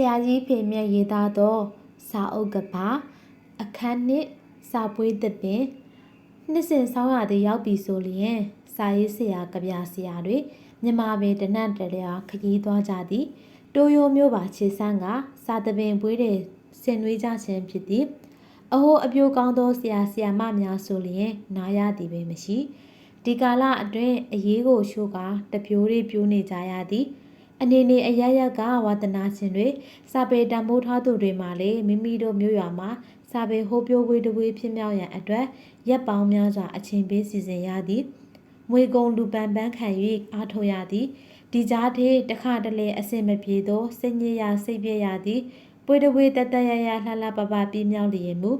ဆရာကြီးဖေမြတ်ရေးသားသော စာအုပ်ကပါအခန်းနှစ်စာပွေးသစ်ပင်နှစ်စဉ်ဆောင်းရသည်ရောက်ပြီဆိုလျင်စာရေးဆရာကဗျာဆရာတွေမြန်မာပင်တနတ်တလျာခရီးသွားကြသည်တိုးရိုးမျိုးပါခြေဆန်းကစာသပင်ပွေးတဲ့ဆင်နွေးကြခြင်းဖြစ်သည်အဟိုးအပြိုကောင်းသောဆရာဆရာမများဆိုလျင်နားရသည်ပဲမရှိဒီကာလအတွင်းအရေးကိုရှိုးကတပြိုးလေးပြိုးနေကြရသည် အနေနဲ့အရရက်ကဝါသနာရှင်တွေစာပေတံမိုးထားသူတွေမှလည်းမိမိတို့မျိုးရွာမှာစာပေဟိုးပြိုးဝေးတဝေးဖြစ်မြောက်ရန်အတွက်ရက်ပေါင်းများစွာအချိန်ပေးစီစဉ်ရသည်မွေကုံလူပန်ပန်းခံ၍အားထုတ်ရသည်ဒီကြားထဲတခါတလေအစင်မပြေသောစိတ်ညစ်ရစိတ်ပြည့်ရသည်ပွေတဝေးတတရရလှလှပပပြင်းမြောက်လျင်မူ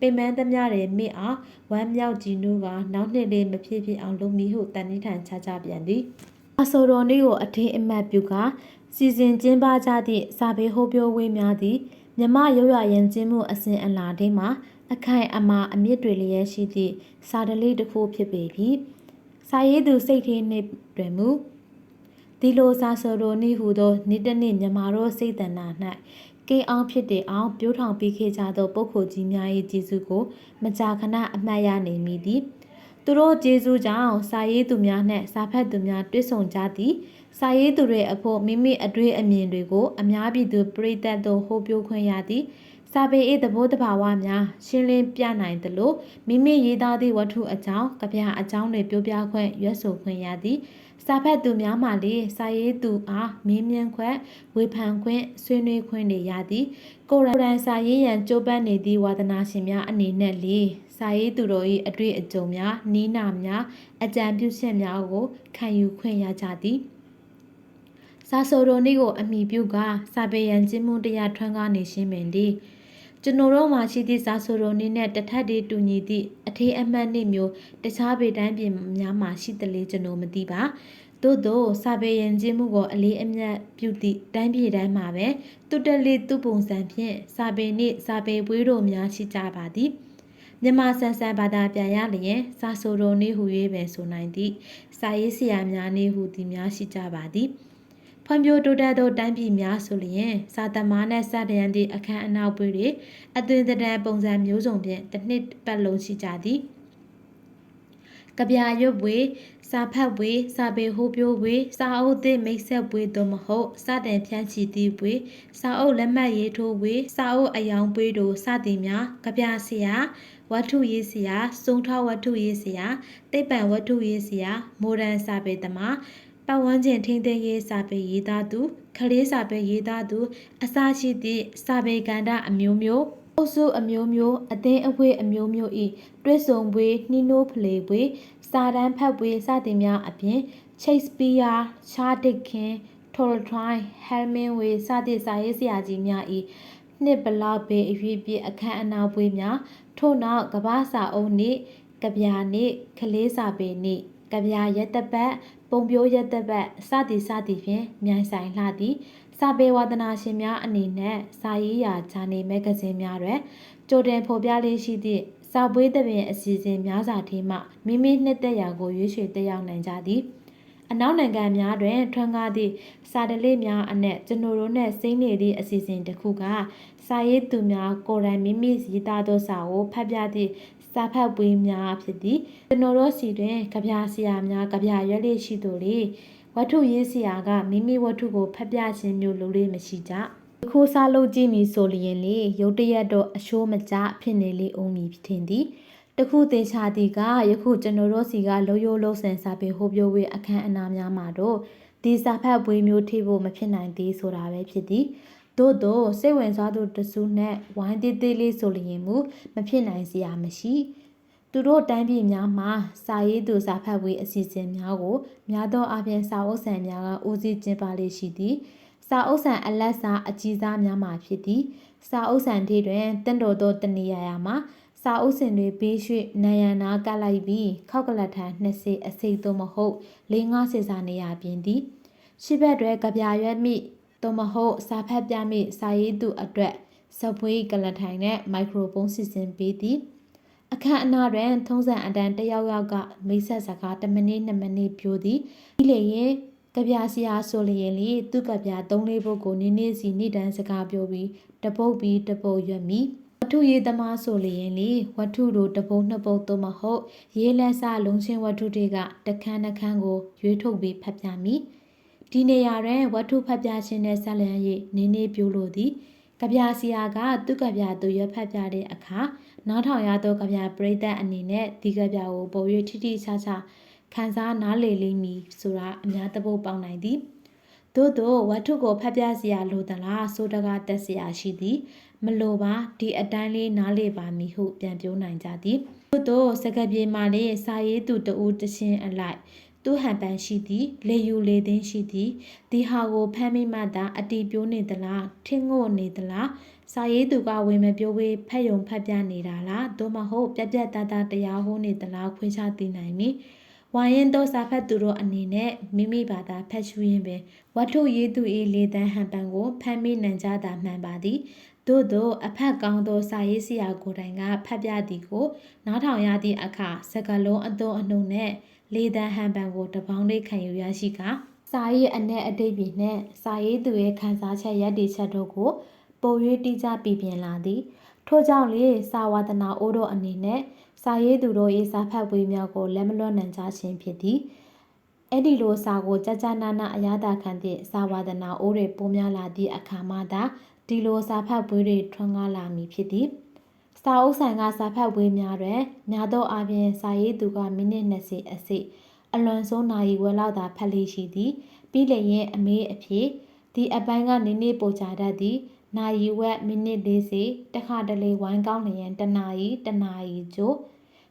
ပင်မန်းသမျှတွေမိအားဝမ်းမြောက်ကြည်နူးကနောက်နှစ်လေးမဖြစ်ဖြစ်အောင်လုပ်မည်ဟုတန်ဋိဌာန်ချကြပြန်သည် အဆိုတော်နေ့ကိုအထင်အမှတ်ပြုကစီစဉ်ကျင်းပကြသည့်စာပေဟောပြောဝေးများသည်မြမရုပ်ရရင်ကျင်းမှုအစဉ်အလာထဲမှာအခိုင်အမာအမြင့်တွေလျက်ရှိသည့်စာတလေးတစ်ခုဖြစ်ပေပြီစာရေးသူစိတ်ထဲနှင့်တွင်မူဒီလိုစာဆိုတော်နေ့ဟူသောနေ့တစ်နေ့မြမတို့စိတ်တဏ္ဍာ၌ကိန်းအောင်ဖြစ်တဲ့အောင်ပြိုးထောင်ပြီးခဲ့ကြသောပုဂ္ဂိုလ်ကြီးများ၏ကျေးဇူးကို မကြာခဏအမှတ်ရနေမိသည် သူတို့ကျေးဇူးကြောင့်စာရေးသူများနှင့်စာဖတ်သူများတွေ့ဆုံကြသည်စာရေးသူတွေအဖို့မိမိအတွေ့အမြင်တွေကို အများပြည်သူပရိသတ်တို့ဟောပြောခွင့်ရသည်စာပေ၏သဘောတဘာဝများရှင်းလင်းပြနိုင်သလိုမိမိရေးသားသည့်ဝတ္ထုအကြောင်းကြပြအကြောင်းတွေပြောပြခွင့်ရွတ်ဆိုခွင့်ရသည်စာဖတ်သူများမှလည်းစာရေးသူအားမင်းမြန်းခွင့်ဝေဖန်ခွင့်ဆွေးနွေးခွင့်တွေရသည်ကိုယ်တိုင်စာရေးရန်ကြိုးပမ်းနေသည့်ဝါသနာရှင်များအနေနဲ့လေ စာရေးသူတို့၏အတွေ့အကြုံများနီးနာများအကြံပြုချက်များကိုခံယူခွင့်ရကြသည်စာဆိုတော်နေ့ကိုအမိပြုကစာပေရန်ကျင်းမှုတရားထွန်းကားနေရှင်းပင်သည်ကျွန်တော်တို့မှာရှိသည့်စာဆိုတော်နေ့နဲ့တထက်တည်းတူညီသည့်အထေးအမှတ်နေ့မျိုးတခြားပေတိုင်းပြင်များမှာရှိသလေကျွန်တော်မသိပါသို့သောစာပေရင်ကျင်းမှုကိုအလေးအမြတ်ပြုသည့်တိုင်းပြည်တိုင်းမှာပဲသူတလေးသူပုံစံဖြင့်စာပေနှင့်စာပေပွေးတော်များရှိကြပါသည် မြန်မာဆန်ဆန်ဘာသာပြန်ရလျင်စာဆိုတော်နေ့ဟူ၍ပင်ဆိုနိုင်သည်စာရေးဆရာများနေ့ဟူသည်များရှိကြပါသည်ဖွံ့ဖြိုးတိုးတက်သောတိုင်းပြည်များဆိုလျင်စာသမားနှင့်စတရန်သည့်အခမ်းအနားပွေတွေအသွင်သဏ္ဍာန်ပုံစံမျိုးစုံဖြင့်တစ်နှစ်ပတ်လုံးရှိကြသည်ကဗျာရွတ်ပွေ စာဖတ်ပွေစာပေဟိုးပြိုးပွေစာအုပ်သည့်မိတ်ဆက်ပွေသို့မဟုတ်စတင်ဖြန့်ချီသည့်ပွေစာအုပ်လက်မှတ်ရေးထိုးပွေစာအုပ်အယောင်ပွေတို့စသည်များကဗျာဆရာဝတ္ထုရေးဆရာစုံထောက်ဝတ္ထုရေးဆရာတိပ္ပံဝတ္ထုရေးဆရာမိုဒန်စာပေသမားပတ်ဝန်းကျင်ထိန်းသိမ်းရေးစာပေရေးသားသူခလေးစာပေရေးသားသူအစရှိသည့်စာပေကန္တအမျိုးမျိုး အုပ်စုအမျိုးမျိုးအသင်းအဝေးအမျိုးမျိုးဤတွဲဆုံပွေနှီးနိုးဖလေပွေစာတန်းဖတ်ပွေစသည်များအပြင်ချိတ်စပီးယားချားဒစ်ခင်ထိုလ်ထွိုင်းဟယ်မင်ဝေစသည့်စာရေးဆရာကြီးများဤနှစ်ဘလောက်ပေအရွေပြည့်အခမ်းအနားပွေများထို့နောက်ကမ္ဘာစာအုပ်နေ့ကဗျာနေ့ခလေးစာပေနေ့ကဗျာရက်တပတ် ပုံပြိုးရက်တပတ်စသည်စသည်ဖြင့်မြိုင်ဆိုင်လှသည်စာပေဝါသနာရှင်များအနေနဲ့စာရေးရာဂျာနယ်မဂ္ဂဇင်းများတွင်ကြိုတင်ဖော်ပြလေးရှိသည့်စာပွေးသဖြင့်အစီအစဉ်များစွာထဲမှမိမိနှစ်သက်ရာကိုရွေးချယ်တက်ရောက်နိုင်ကြသည်အနောက်နိုင်ငံများတွင်ထွန်းကားသည့်စာတလေးများအနက်ကျွန်တော်တို့နှင့်စိမ့်နေသည့်အစီအစဉ်တစ်ခုကစာရေးသူများကိုယ်တိုင်မိမိရေးသားသောစာကိုဖတ်ပြသည့် စာဖတ်ပွဲများဖြစ်သည်ကျွန်တော်တို့စီတွင်ကြပြဆရာများကြပြရွက်လေးရှိသူလေဝတ္ထုရေးဆရာကမိမိဝတ္ထုကိုဖတ်ပြခြင်းမျိုးလိုလေးမရှိကြခိုးစားလုပ်ကြည့်မည်ဆိုလျင်လေရုတ်တရက်တော့အရှိုးမကျဖြစ်နေလေအောင်မည်ထင်သည်တခုသေးချာသည်ကယခုကျွန်တော်တို့စီကလိုရိုးလုံးဆန်စာပေဟိုပြိုးဝေးအခန်းအနားများမှာတော့ဒီစာဖတ်ပွေးမျိုးထိဖို့မဖြစ်နိုင်သေးဆိုတာပဲဖြစ်သည် သို့တော့စိတ်ဝင်စားသူတစုနဲ့ဝိုင်းသေးသေးလေးဆိုလျင်မူမဖြစ်နိုင်စရာမရှိသူတို့တိုင်းပြည်များမှာစာရေးသူစာဖတ်ဝေးအစီအစဉ်များကိုများသောအားဖြင့်စာအုပ်ဆန်များကဦးစီးကျင်းပလေးရှိသည်စာအုပ်ဆန်အလက်စာအကြီးစားများမှာဖြစ်သည်စာအုပ်ဆန်ထိတွင်တင့်တော်သောတနေရာရာမှာစာအုပ်စင်တွေဘေးရွှေ့နယံနာကလိုက်ပြီးခောက်ကလတ်ထန်20အစိတ်သို့မဟုတ်4-5စေစာနေရာပြင်သည်ရှိဘက်တွဲကြပြရွက်မိ သို့မဟုတ်စာဖတ်ပြမိစာရေးသူအတွက်စပွေးကလတ်ထိုင်နဲ့မိုက်ခရိုဖုန်းစီစဉ်ပေးသည်အခန့်အနားတွင်ထုံးစံအတန်းတယောက်ယောက်ကမိတ်ဆက်စကား10မိနစ်2မိနစ်ပြောသည်ဒီလေရင်ကကဗျာဆရာဆိုလျင်လေသူကဗျာ၃လေးပုတ်ကိုနင်းနေစီနေ့တန်းစကားပြောပြီးတပုတ်ပြီးတပုတ်ရွက်မိဝတ္ထုရေးသမားဆိုလျင်လေဝတ္ထုတို့တပုတ်နှစ်ပုတ်သို့မဟုတ်ရေးလက်စလုံးချင်းဝတ္ထုတွေကတခန်းတစ်ခန်းကိုရွေးထုတ်ပြီးဖတ်ပြမိ ဒီနေရာတွင်ဝတ္ထုဖတ်ပြခြင်းနဲ့ဆက်လျံ၍နင်းနေပြလို့သည်ကဗျာဆရာကသူကဗျာသူရွက်ဖတ်ပြတဲ့အခါနောက်ထောင်ရသောကဗျာပရိသတ်အနေနဲ့ဒီကဗျာကိုပုံ၍ထိထိချာချာခန်းစားနားလေလိမ့်မည်ဆိုတာအများသဘောပေါက်နိုင်သည်သို့သောဝတ္ထုကိုဖတ်ပြစရာလိုသလားဆိုတကားတက်စရာရှိသည်မလိုပါဒီအတိုင်းလေးနားလေပါမည်ဟုပြန်ပြောနိုင်ကြသည်သို့သောစကပြေမှလည်းစာရေးသူတဦးတချင်းအလိုက် သူဟန်ပန်ရှိသည်လေယူလေသိန်းရှိသည်ဒီဟာကိုဖမ်းမိမှသာအတီပြိုးနေသလားထင်းငို့နေသလားစာရေးသူကဝင်မပြောဝေးဖက်ယုံဖက်ပြနေတာလားသို့မဟုတ်ပြက်ပြက်သားသားတရားဟောနေသလားခွင့်ချသိနိုင်မည်ဝိုင်းရင်သောစာဖတ်သူတို့အနေနဲ့မိမိဘာသာဖတ်ရှုရင်းပင်ဝတ္ထုရေးသူ၏လေတန်းဟန်ပန်ကိုဖမ်းမိနိုင်ကြတာမှန်ပါသည် သို့သောအဖက်ကောင်းသောစာရေးဆရာကိုယ်တိုင်ကဖတ်ပြသည်ကို နားထောင်ရသည့်အခါစကလုံးအသွုံအနှုံနဲ့လေတန်းဟန်ပန်ကိုတပေါင်းလေးခံယူရရှိကစာရေးအ내အတိတ်ပြည်နှင့်စာရေးသူရဲ့ခံစားချက်ရည်တည်ချက်တို့ကိုပို၍တိကျပြပြင်လာသည်ထို့ကြောင့်လေစာဝါဒနာအိုးတို့အနေနဲ့စာရေးသူတို့၏စာဖတ်ဝေးများကိုလက်မလွတ်နိုင်ကြခြင်းဖြစ်သည်အဲ့ဒီလိုစာကိုကြကြနာနာအရသာခံသည့်စာဝါဒနာအိုးတွေပိုများလာသည့်အခါမှသာ ဒီလိုစာဖတ်ပွဲတွေထွန်းကားလာမည်ဖြစ်သည်စာအုပ်ဆိုင်ကစာဖတ်ပွဲများတွင်များသောအားဖြင့်စာရေးသူကမိနစ်20အစိအလွန်ဆုံးနာရီဝက်လောက်သာဖတ်လေးရှိသည်ပြီးလျင်အမေးအဖြစ်ဒီအပိုင်းကနည်းနည်းပိုချတတ်သည်နာရီဝက်မိနစ်40တခါတလေဝိုင်းကောင်းလျင်တနာရီတနာရီကျို့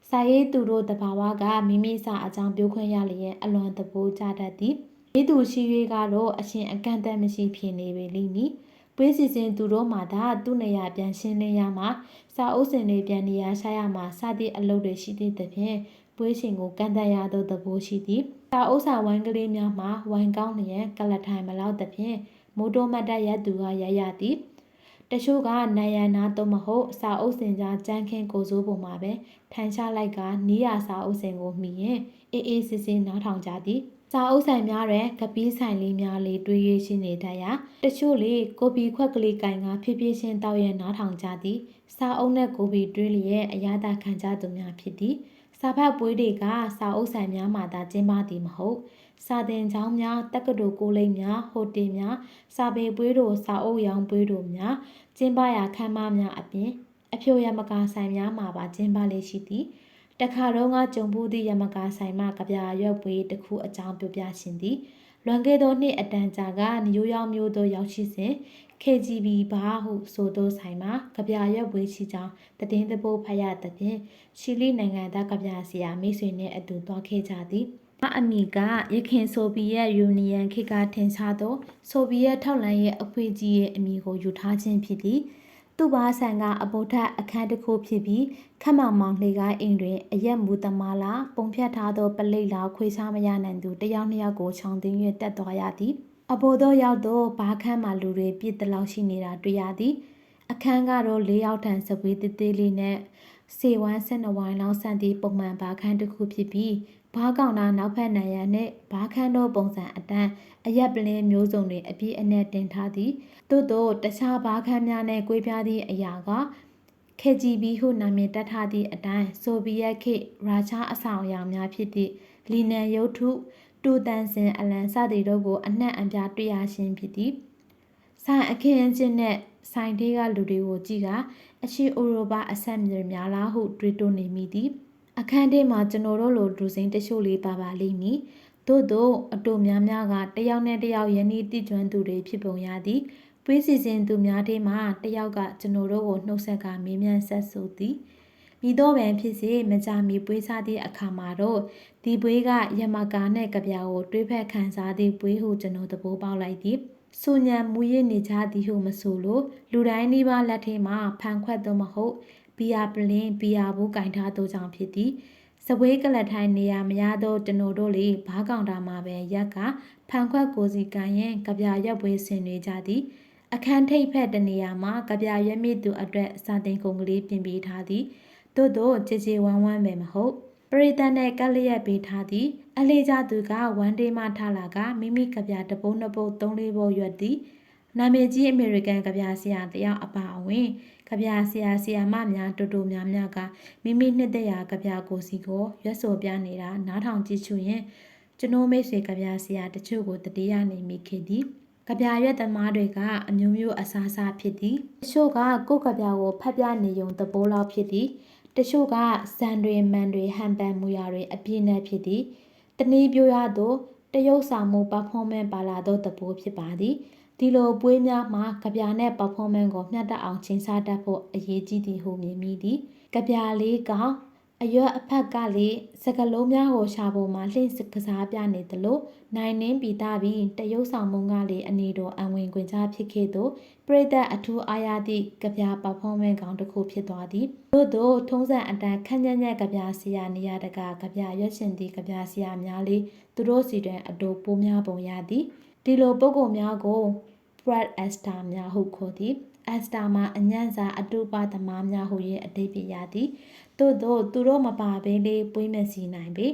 စာရေးသူတို့တဘာဝကမိမိစာအကြောင်းပြောခွင့်ရလျင်အလွန်သဘောကျတတ်သည်ရေးသူရှိ၍ကတော့အရှင်အကန့်အသတ်မရှိဖြစ်နေပေလိမ့်မည် ပွေးစီစဉ်သူတို့မှသာသူ့နေရာပြန်ရှင်းလင်းရမှာစာအုပ်စင်တွေပြန်နေရာရှာရမှာစသည့်အလုပ်တွေရှိသည့်သဖြင့်ပွေးရှင်ကိုကန်တန်ရသောသဘောရှိသည်စာအုပ်စာဝိုင်းကလေးများမှာဝိုင်းကောင်းလျင်ကလထိုင်မလောက်သဖြင့်မိုးတိုးမတ်တက်ရသူကရရသည်တချို့ကနိုင်ရန်နာတော့မဟုတ်စာအုပ်စင်ကြားကြမ်းခင်းကိုစိုးပုံမှာပဲထိုင်ချလိုက်ကနီးရစာအုပ်စင်ကိုမိရင်အေးအေးစစ်စစ်နားထောင်ကြသည် စာအုပ်ဆိုင်များတွင်ကပီးဆိုင်လေးများလေးတွေးရရှိနေတတ်ရာတချို့လေကိုပီခွက်ကလေးကင်ကဖြည်းဖြည်းချင်းတောက်ရနားထောင်ကြသည်စာအုပ်နဲ့ကိုပီတွေးလျက်အရသာခံကြသူများဖြစ်သည်စာဖတ်ပွဲတွေကစာအုပ်ဆိုင်များမှသာကျင်းပသည်မဟုတ်စာသင်ကျောင်းများတက္ကသိုလ်ကိုလိပ်များဟိုတယ်များစာပေပွဲတို့စာအုပ်ရောင်ပွဲတို့များကျင်းပရာခမ်းမများအပြင်အဖြိုရမကာဆိုင်များမှာပါကျင်းပလေရှိသည် တခါတော့ကကြုံဘူးသည့်ရမကာဆိုင်မှကြပြရွက်ပွေးတစ်ခုအကြောင်းပြောပြရှင်သည်လွန်ခဲ့သောနှစ်အတန်ကြာကနယူးယောက်မြို့သို့ရောက်ရှိစဉ် KGB ဘာဟုဆိုသောဆိုင်မှာကြပြရွက်ပွေးရှိကြောင်းတည်င်းသဘောဖတ်ရသဖြင့်ချီလီနိုင်ငံသားကြပြဆရာမိတ်ဆွေနှင့်အတူသွားခဲ့ကြသည်အမီကရခင်ဆိုဗီယက်ယူနီယံခေတ်ကထင်ရှားသောဆိုဗီယက်ထောက်လှမ်းရေးအဖွဲ့ကြီးရဲ့အမည်ကိုယူထားခြင်းဖြစ်သည် သူ့ဘာဆန်ကအပေါ်ထက်အခန်းတစ်ခုဖြစ်ပြီးခက်မောင်မောင်လှေကားအိမ်တွင်အရက်မူသမားလာပုံဖြတ်ထားသောပလိတ်လာခွေချမရနိုင်သူတယောက်နှစ်ယောက်ကိုခြောင်သိမ်း၍တက်သွားရသည်အပေါ်သောရောက်သောဘာခန်းမှလူတွေပြစ်တလောက်ရှိနေတာတွေ့ရသည်အခန်းကတော့၄ယောက်ထံစပွေးသေးသေးလေးနဲ့စေဝမ်း၁၂ဝိုင်းလောက်ဆန့်သည့်ပုံမှန်ဘာခန်းတစ်ခုဖြစ်ပြီး ဘားကောင်တာနောက်ဖက်နိုင်ရန်နှင့်ဘားခန်းသောပုံစံအတန်းအရက်ပလင်းမျိုးစုံတွေအပြည့်အနဲ့တင်ထားသည်သို့သောတခြားဘားခန်းများနှင့်꿰ပြားသည့်အရာက KGB ဟုနာမည်တက်ထားသည့်အတိုင်းဆိုဗီယက်ခေတ်ရုရှားအဆောင်အယောင်များဖြစ်သည့်လီနန်ရုပ်ထုတူတန်စင်အလန်စသည်တို့ကိုအနှံ့အပြားတွေ့ရခြင်းဖြစ်သည်ဆိုင်အခင်းအကျင်းနဲ့ဆိုင်သေးကလူတွေကိုကြည့်ကအရှိဥရောပအဆက်မြေများလားဟုတွေးတိုနေမိသည် အခန်းထဲမှာကျွန်တော်တို့လိုဒူစိန်တချို့လေးပါပါလိမ့်မည်သို့သောအတူများများကတယောက်နဲ့တယောက်ယနေ့တည်ကျွမ်းသူတွေဖြစ်ပုံရသည်ပွေးစီစဉ်သူများထဲမှာတယောက်ကကျွန်တော်တို့ကိုနှုတ်ဆက်ကမေးမြန်းဆက်ဆိုသည်မိတော့ပင်ဖြစ်စေမကြမီပွေးစားသည့်အခါမှာတော့ဒီပွေးကယမကာနဲ့ကြပြာကိုတွေးဖက်ခံစားသည့်ပွေးဟုကျွန်တော်သဘောပေါက်လိုက်သည်ဆူညံမူရစ်နေကြသည်ဟုမဆိုလို့လူတိုင်းနှိပါလက်ထဲမှာဖန်ခွက်တော့မဟုတ် ဘီယာပလင်းဘီယာဘူးကင်ထားသောကြောင့်ဖြစ်သည်စပွဲကလထိုင်နေရမရသောတနိုတို့လေဘားကောင်တာမှာပဲရက်ကဖန်ခွက်ကိုစီကန်ရင်ကြပြရက်ပွဲဆင်နေကြသည်အခန်းထိပ်ဖက်တနေရာမှာကြပြရက်မြင့်သူအတွက်စာတင်ကုန်ကလေးပြင်ပေးထားသည်သို့တော့ကြည်ကြည်ဝမ်းဝမ်းပဲမဟုတ်ပရိသတ်နဲ့ကက်လျက်ပေးထားသည်အလေးကြသူကဝမ်ဒေးမှထလာကမိမိကဗျာတပုတ်နှစ်ပုတ်သုံးလေးပုတ်ရွက်သည် နာမည်ကြီးအမေရိကန်ကဗျာဆရာတယောက်အပါအဝင်ကဗျာဆရာဆရာမများတူတူများများကမိမိနှစ်သက်ရာကဗျာကိုစီကိုရွက်ဆိုပြနေတာနားထောင်ကြည့်ချူရင်ကျွန်တော်မိတ်ဆွေကဗျာဆရာတချို့ကိုတတိယနေမိခဲ့သည်ကဗျာရွက်သမားတွေကအမျိုးမျိုးအစားအစားဖြစ်သည်တချို့ကကိုယ့်ကဗျာကိုဖတ်ပြနေုံသဘောလောက်ဖြစ်သည်တချို့ကဇန်တွေမန်တွေဟန်ပန်မူရာတွေအပြည့်နဲ့ဖြစ်သည်တနည်းပြောရသောတရုပ်ဆောင်မှု performance ပါလာသောသဘောဖြစ်ပါသည် ဒီလိုပွဲများမှာကြပြာနဲ့ performance ကိုမျှတအောင်ချိန်ဆတတ်ဖို့အရေးကြီးသည်ဟုမြင်မိသည်ကြပြာလေးကအရွက်အဖက်ကလေးစကလုံးများကိုရှာဖို့မှာလှင့်ကစားပြနေသလိုနိုင်နှင်းပီတာပြီးတရုပ်ဆောင်မုံကလေးအနေတော်အဝင်ခွင်ကြားဖြစ်ခဲ့သောပရိသတ်အထူးအားရသည့်ကြပြာ performance ကောင်တစ်ခုဖြစ်သွားသည်သို့သောထုံးစံအတန်းခန့်ညံ့ညံ့ကြပြာဆရာနေရာတကာကြပြာရွက်ရှင်သည့်ကြပြာဆရာများလေးသူတို့စီတွင်အတူပိုးများပုံရသည် ဒီလိုပုံကုများကို Brad Esther များဟုခေါ်သည် Esther မှာအညံ့စာအတုပသမားများဟုရဲ့အတိတ်ပြရသည်သို့သောသူတို့မပါဘဲလေးပွေးမစီနိုင်ပေ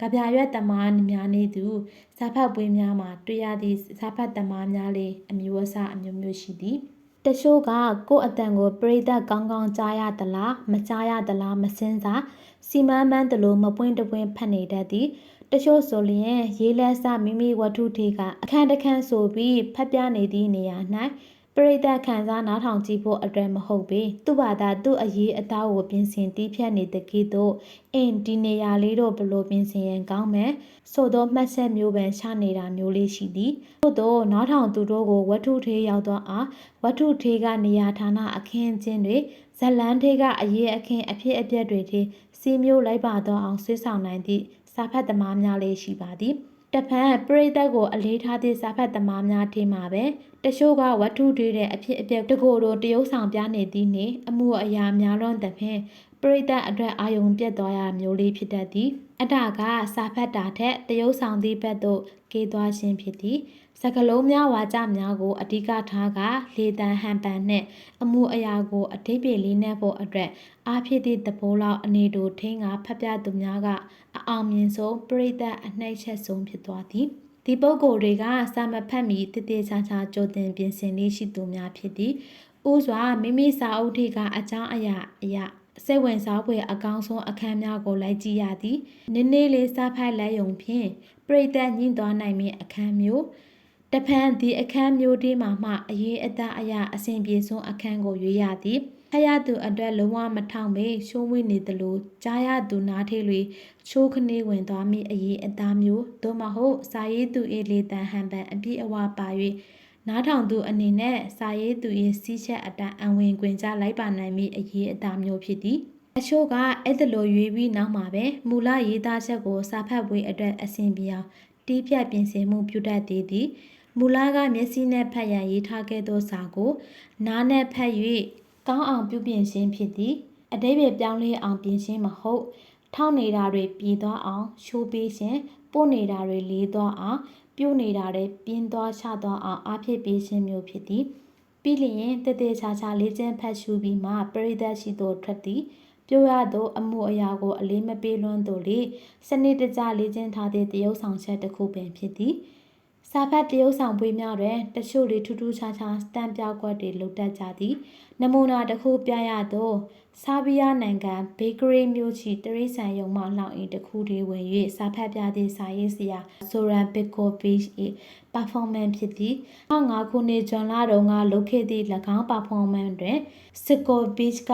ကဗျာရွက်သမားများနေသူစာဖတ်ပွေးများမှာတွေ့ရသည့်စာဖတ်သမားများလေးအမျိုးအစားအမျိုးမျိုးရှိသည်တချို့ကကိုယ့်အတန်ကိုပြိသက်ကောင်းကောင်းကြားရသလားမကြားရသလားမစင်းစားစီမံမှန်းတလို့မပွင့်တပွင့်ဖတ်နေတတ်သည် တချို့ဆိုလျင်ရေးလက်စမိမိဝတ္ထုထေကအခန်းတစ်ခန်းဆိုပြီးဖတ်ပြနေသည့်နေရာ၌ပရိသတ်ခံစားနားထောင်ကြည့်ဖို့အတွက်မဟုတ်ပေသူ့ဘာသာသူ့အရေးအသားကိုပြင်ဆင်တီးဖြတ်နေတဲ့ကိတို့အင်းဒီနေရာလေးတော့ဘလို့ပြင်ဆင်ရင်ကောင်းမယ်ဆိုတော့မှတ်ဆက်မျိုးပဲချနေတာမျိုးလေးရှိသည်သို့တော့နားထောင်သူတို့ကိုဝတ္ထုထေးရောက်တော့အားဝတ္ထုထေးကနေရာဌာနအခင်းချင်းတွေဇလန်းထေးကအရေးအခင်းအဖြစ်အပျက်တွေထိစီမျိုးလိုက်ပါတော့အောင်ဆွေးဆောင်နိုင်သည့် စာဖတ်သမားများလေးရှိပါသည်တဖန်ပရိသတ်ကိုအလေးထားသည့်စာဖတ်သမားများထင်မှာပဲတချို့ကဝတ္ထုတွေတဲ့အဖြစ်အပျက်တကိုယ်တို့တရုပ်ဆောင်ပြနေသည်နှင့်အမှုအရာများလွန်သဖြင့်ပရိသတ်အတွက်အာယုံပြတ်သွားရမျိုးလေးဖြစ်တတ်သည်အတကစာဖတ်တာထက်တရုပ်ဆောင်သည့်ဘက်သို့ကေးသွားခြင်းဖြစ်သည် စကလုံးများဝါကြများကိုအဓိကထားကလေတန်ဟန်ပန်နှင့်အမှုအရာကိုအထိပ္ပယ်လေးနဲ့ဖို့အတွက်အားဖြစ်သည့်သဘောလောက်အနေတို့ထင်းကဖတ်ပြသူများကအအောင်မြင်ဆုံးပြိသက်အနှိမ့်ချက်ဆုံးဖြစ်သွားသည်ဒီပုဂ္ဂိုလ်တွေကစာမဖတ်မီတည်တည်ချာချာကြိုတင်ပြင်ဆင်လေးရှိသူများဖြစ်သည်ဥစွာမိမိစာအုပ်ထိကအကြောင်းအရာအရာစိတ်ဝင်စားဖွယ်အကောင်းဆုံးအခန်းများကိုလိုက်ကြည့်ရသည်နည်းနည်းလေးစားဖိုက်လိုက်ယုံဖြင့်ပြိသက်ညှိသွားနိုင်မည့်အခန်းမျိုး တဖန်ဒီအခန်းမျိုးဒီမှာမှအရေးအသားအရာအစဉ်ပြေဆုံးအခန်းကိုရွေးရသည်ဖရသူအတွက်လုံးဝမထောင်မေရှိုးဝေးနေသလိုကြားရသူနားထေးတွေချိုးခနေဝင်သွားမိအရေးအသားမျိုးသို့မဟုတ်စာရေးသူအေးလေတန်ဟန်ပန်အပြည့်အဝပါ၍နားထောင်သူအနေနဲ့စာရေးသူ၏စီးချက်အတန်အဝင်ခွင်ကြလိုက်ပါနိုင်မိအရေးအသားမျိုးဖြစ်သည်အချို့ကအဲ့ဒါလိုရွေးပြီးနောက်မှာပဲမူလရေးသားချက်ကိုစာဖတ်ပွဲအတွက်အဆင်ပြေအောင်တီးပြတ်ပြင်ဆင်မှုပြုတတ်သေးသည် မူလကမျက်စိနဲ့ဖတ်ရန်ရေးထားခဲ့သောစာကို နားနဲ့ဖတ်၍ကောင်းအောင်ပြုပြင်ခြင်းဖြစ်သည်အတိပ္ပယ်ပြောင်းလဲအောင်ပြင်ခြင်းမဟုတ်ထောက်နေတာတွေပြည်သွားအောင်ရှိုးပေးခြင်းပို့နေတာတွေလေးသွားအောင်ပြုတ်နေတာတွေပြင်းသွားချသွားအောင်အားဖြစ်ပေးခြင်းမျိုးဖြစ်သည်ပြီးလျင်တည်တည်ချာချာလေးချင်းဖတ်ရှုပြီးမှပရိသတ်ရှိသောထွက်သည်ပြောရသောအမှုအရာကိုအလေးမပေးလွန်းသို့လေစနစ်တကျလေးချင်းထားတဲ့တရုပ်ဆောင်ချက်တစ်ခုပင်ဖြစ်သည် စာဖတ်တရုပ်ဆောင်ပွေးများတွင်တချို့လေးထူးထူးခြားခြားစတန်ပြောက်ွက်တွေလုပ်တတ်ကြသည်နမူနာတစ်ခုပြရသောဆာဘီးယားနိုင်ငံဘေကရီမြို့ချီတရိษံယုံမှလောင်အင်းတစ်ခုတည်းဝင်၍စာဖတ်ပြသည့်စာရေးဆရာဆိုရန်ပစ်ကိုဗစ်၏ performance ဖြစ်သည်19ခုနှစ်ဇွန်လတုန်းကလုပ်ခဲ့သည့်၎င်း performance တွင်စစ်ကိုဗစ်က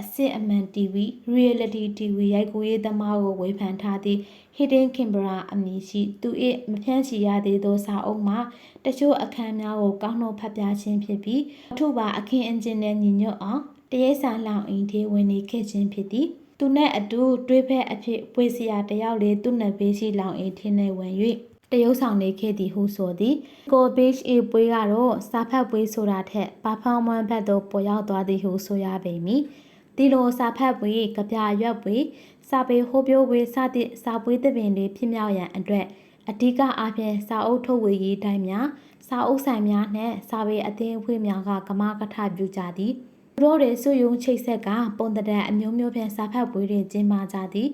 အစစ်အမှန် TV reality TV ရိုက်ကူးရေးသမားကိုဝေဖန်ထားသည့် Hidden Camera အမည်ရှိသူ၏မဖြန့်ချီရသေးသောစာအုပ်မှာတချို့အခန်းများကိုကောင်းနှုတ်ဖတ်ပြခြင်းဖြစ်ပြီးထို့ပါအခင်းအင်ဂျင်နဲ့ညီညွတ်အောင်တရိษံလောင်အင်းသေးဝင်နေခဲ့ခြင်းဖြစ်သည်သူနဲ့အတူတွေးဖက်အဖြစ်ပွေစရာတယောက်လေသူ့နယ်ဘေးရှိလောင်အင်းထင်းနေဝင်၍တရုတ်ဆောင်နေခဲ့သည်ဟုဆိုသည်ကိုဘေ့ချ်အေပွေးကတော့စာဖတ်ပွေးဆိုတာထက်ဘာဖောင်းမွန်းဘက်သို့ပေါ်ရောက်သွားသည်ဟုဆိုရပေမည် ဒီလိုစာဖတ်ပွေကြပြရွက်ပွေစာပေဟိုးပြိုးပွေစသည့်စာပွေသဘင်တွေဖြစ်မြောက်ရန်အတွက်အဓိကအားဖြင့်စာအုပ်ထုတ်ဝေရေးတိုင်းများစာအုပ်ဆိုင်များနှင့်စာပေအသင်းအဖွဲ့များကကမကထပြုကြသည်သူတို့တွေစုယုံချိတ်ဆက်ကပုံတဒံအမျိုးမျိုးဖြင့်စာဖတ်ပွေတွေကျင်းပကြသည်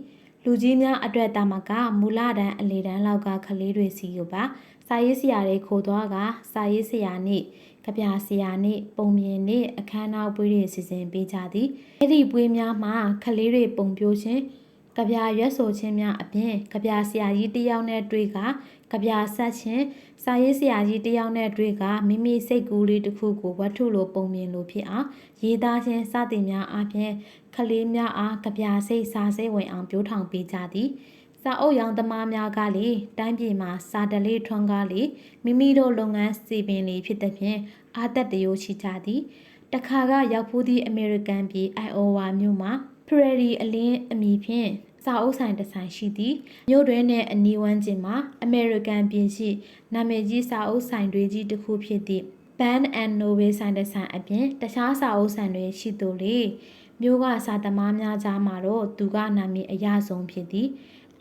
လူကြီးများအတွက်တာမကမူလတန်းအလေတန်းလောက်ကကလေးတွေစီကိုပါစာရေးဆရာတွေခိုးသွားကစာရေးဆရာနေ့ ကဗျာဆရာနေ့ပုံမြင်နေ့အခမ်းအနားပွဲတွေစီစဉ်ပေးကြသည်အဲ့ဒီပွဲများမှာကလေးတွေပုံပြိုးခြင်းကဗျာရွက်ဆိုခြင်းများအပြင်ကဗျာဆရာကြီးတယောက်နဲ့တွေ့ကကဗျာဆက်ခြင်းစာရေးဆရာကြီးတယောက်နဲ့တွေ့ကမိမိစိတ်ကူးလေးတစ်ခုကိုဝတ္ထုလိုပုံမြင်လိုဖြစ်အောင်ရေးသားခြင်းစသည်များအပြင်ကလေးများအားကဗျာစိတ်စာစိတ်ဝင်အောင်ပြောထောင်ပေးကြသည် စာအုပ်ရောင်သမားများကလေတိုင်းပြည်မှာစာတလေးထွန်းကားလေမိမိတို့လုပ်ငန်းစီပင်လေးဖြစ်တဲ့ဖြင့်အာသက်တရိုးရှိကြသည်တခါကရောက်ဖူးသည့်အမေရိကန်ပြည်အိုင်အိုဝါမြို့မှာဖရယ်ရီအလင်းအမည်ဖြင့်စာအုပ်ဆိုင်တစ်ဆိုင်ရှိသည်မြို့တွင်နှင့်အနီးဝန်းကျင်မှာအမေရိကန်ပြည်ရှိနာမည်ကြီးစာအုပ်ဆိုင်တွေကြီးတစ်ခုဖြစ်သည့် Band and Novel ဆိုင်တစ်ဆိုင်အပြင်တခြားစာအုပ်ဆိုင်တွေရှိသူလေမြို့ကစာသမားများကြားမှာတော့သူကနာမည်အရဆုံးဖြစ်သည်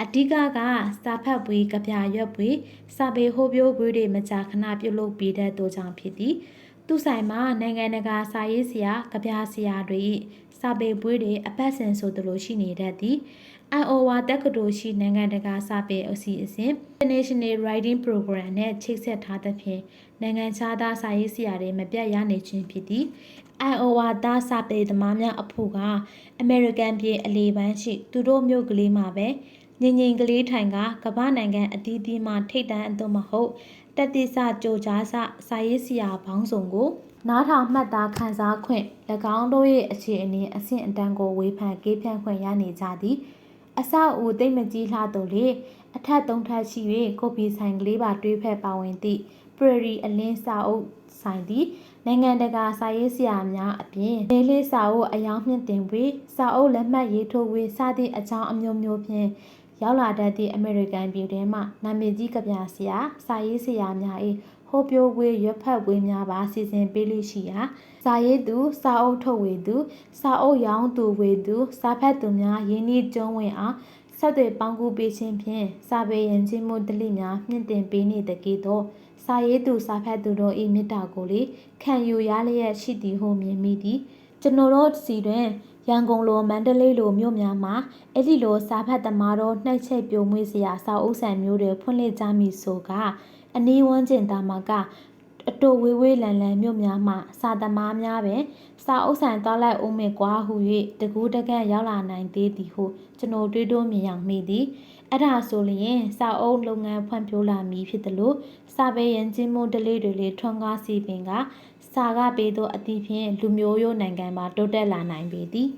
အဓိကကစာဖတ်ပွေးကြပြရွက်ပွေးစာပေဟိုပြိုးပွေးတွေမကြာခဏပြုလုပ်ပေးတဲ့တိုကြောင့်ဖြစ်သည်သူဆိုင်မှာနိုင်ငံတကာစာရေးဆရာကြပြဆရာတွေ၏စာပေပွေးတွေအပတ်စဉ်ဆိုသလိုရှိနေတတ်သည် IOWA တက္ကသိုလ်ရှိနိုင်ငံတကာစာပေအစီအစဉ် International Writing Program နဲ့ချိတ်ဆက်ထားသဖြင့်နိုင်ငံခြားသားစာရေးဆရာတွေမပြတ်ရနေခြင်းဖြစ်သည် IOWA သားစာပေသမားများအဖို့ကအမေရိကန်ပြည်အလယ်ပိုင်းရှိသူတို့မြို့ကလေးမှာပဲ ငင်ငင်ကလေးထိုင်ကကမ္ဘာနိုင်ငံအသီးသီးမှထိတ်တန်းအသွမဟုတ်တက်တိစကြိုကြားစစာရေးဆရာဘောင်းဆောင်ကို နားထောင်မှတ်သားခန်းစားခွင့်၎င်းတို့ရဲ့အခြေအနေအဆင့်အတန်းကိုဝေဖန်ကေးဖြန့်ခွင့်ရနေကြသည်အဆောက်အဦတိတ်မကြီးလှတော့လေအထက်သုံးထပ်ရှိ၍ကိုပီဆိုင်ကလေးပါတွေးဖက်ပါဝင်သည့် Prairie အလင်းစာအုပ်ဆိုင်သည်နိုင်ငံတကာစာရေးဆရာများအပြင်ဒေးလေးစာအုပ်အယောင်မြင့်တင်ပြီးစာအုပ်လက်မှတ်ရေးထိုးပြီးစသည့်အကြောင်းအမျိုးမျိုးဖြင့် ရောက်လာတတ်သည့်အမေရိကန်ပြည်ထဲမှနာမည်ကြီးကဗျာဆရာစာရေးဆရာများ၏ဟိုပြိုးဝေးရွက်ဖက်ဝေးများပါစီစဉ်ပေးလိရှိရာစာရေးသူစာအုပ်ထုတ်ဝေသူစာအုပ်ရောင်းသူဝေသူစာဖတ်သူများရင်းနှီးကျုံးဝင်အောင်ဆက်သွယ်ပေါင်းကူပေးခြင်းဖြင့်စာပေရင်ချင်းမှုတလိများမြင့်တင်ပေးနေတကယ်တော့စာရေးသူစာဖတ်သူတို့၏မေတ္တာကိုလေခံယူရလျက်ရှိသည်ဟုမြင်မိသည်ကျွန်တော်တို့စီတွင် ရန်ကုန်လိုမန္တလေးလိုမြို့များမှာအဲ့ဒီလိုစာဖတ်သမားတို့နှိပ်ချက်ပြိုမွေးစရာစာအုပ်ဆန်မျိုးတွေဖွင့်လှစ်ကြမည်ဆိုကအနီးဝန်းကျင်သားမှာကအတူဝေးဝေးလန်လန်မြို့များမှစာသမားများပင်စာအုပ်ဆန်သွားလိုက်ဦးမယ်ကွာဟု၍တကူးတကန့်ရောက်လာနိုင်သေးသည်ဟုကျွန်တော်တွေးတိုးမြင်အောင်မိသည်အဲ့ဒါဆိုလျင်စာအုပ်လုပ်ငန်းဖွံ့ဖြိုးလာမည်ဖြစ်သလိုစာပေရင်ကျင်းမှုတလေးတွေလေးထွန်းကားစီပင်က စာကပေးသောအသည့်ဖြင့်လူမျိုးရိုးနိုင်ငံမှာတိုးတက်လာနိုင်ပေသည်